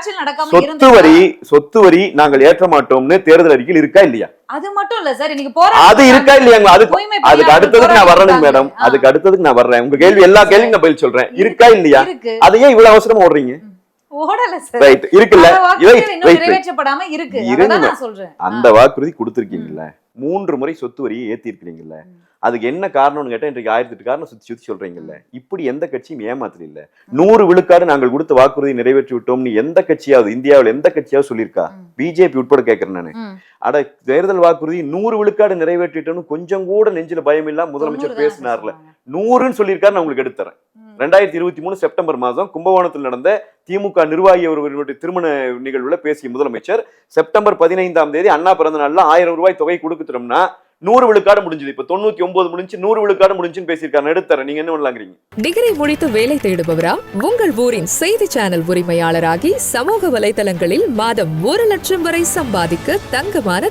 ஆட்சியில் நடக்காம சொத்து வரி சொத்து வரி நாங்கள் ஏற்ற மாட்டோம்னு தேர்தல் அறிக்கையில் இருக்கா இல்லையா? அது மட்டும் இல்ல சார் இன்னைக்கு போராட்டம் அது இருக்கா இல்லையாங்க அதுக்கு அதுக்கு அடுத்ததுக்கு நான் போராட்டம் மேடம். அதுக்கு அடுத்ததுக்கு நான் வர்றேன். உங்க கேள்வி எல்லா கேள்வியும் நான் பதில் சொல்றேன். இருக்கா இல்லையா? இருக்கு. அது ஏன் இவ்வளவு அவசரமா ஓடுறீங்க? அந்த வாக்குறுதி கொடுத்திருக்கீங்கல்ல. மூன்று முறை சொத்து வரியை ஏத்தி இருக்கிறீங்கல்ல அதுக்கு என்ன காரணம்னு கேட்டா இன்றைக்கு ஆயிரத்தி எட்டு காரணம் சுத்தி சுத்தி சொல்றீங்கல்ல இப்படி எந்த கட்சியும் ஏமாத்தல இல்ல நூறு விழுக்காடு நாங்கள் கொடுத்த வாக்குறுதி நிறைவேற்றி விட்டோம்னு எந்த கட்சியாவது இந்தியாவில் எந்த கட்சியாவது சொல்லியிருக்கா. பிஜேபி உட்பட கேட்கிறேன் நானு. அட தேர்தல் வாக்குறுதி நூறு விழுக்காடு நிறைவேற்றிட்டோம்னு கொஞ்சம் கூட நெஞ்சில பயம் இல்லாம முதலமைச்சர் பேசினார்ல. நூறுன்னு சொல்லியிருக்காரு நான் உங்களுக்கு எடுத்துறேன். ரெண்டாயிரத்தி இருபத்தி மூணு செப்டம்பர் மாதம் கும்பகோணத்தில் நடந்த திமுக நிர்வாகி ஒருவருடைய திருமண நிகழ்வுல பேசிய முதலமைச்சர் செப்டம்பர் பதினைந்தாம் தேதி அண்ணா பிறந்த நாள்ல ஆயிரம் ரூபாய் தொகை கொடுத்துட்டோம்னா நூறு விழுக்காடு முடிஞ்சது. இப்ப தொண்ணூத்தி ஒன்பது முடிஞ்சு நூறு விழுக்காடு முடிஞ்சுன்னு பேசியிருக்காரு. நடுத்தர நீங்க என்ன பண்ணலாங்கிறீங்க? டிகிரி முடித்து வேலை தேடுபவரா? உங்கள் ஊரின் செய்தி சேனல் உரிமையாளராகி சமூக வலைதளங்களில் மாதம் ஒரு லட்சம் வரை சம்பாதிக்க தங்கமான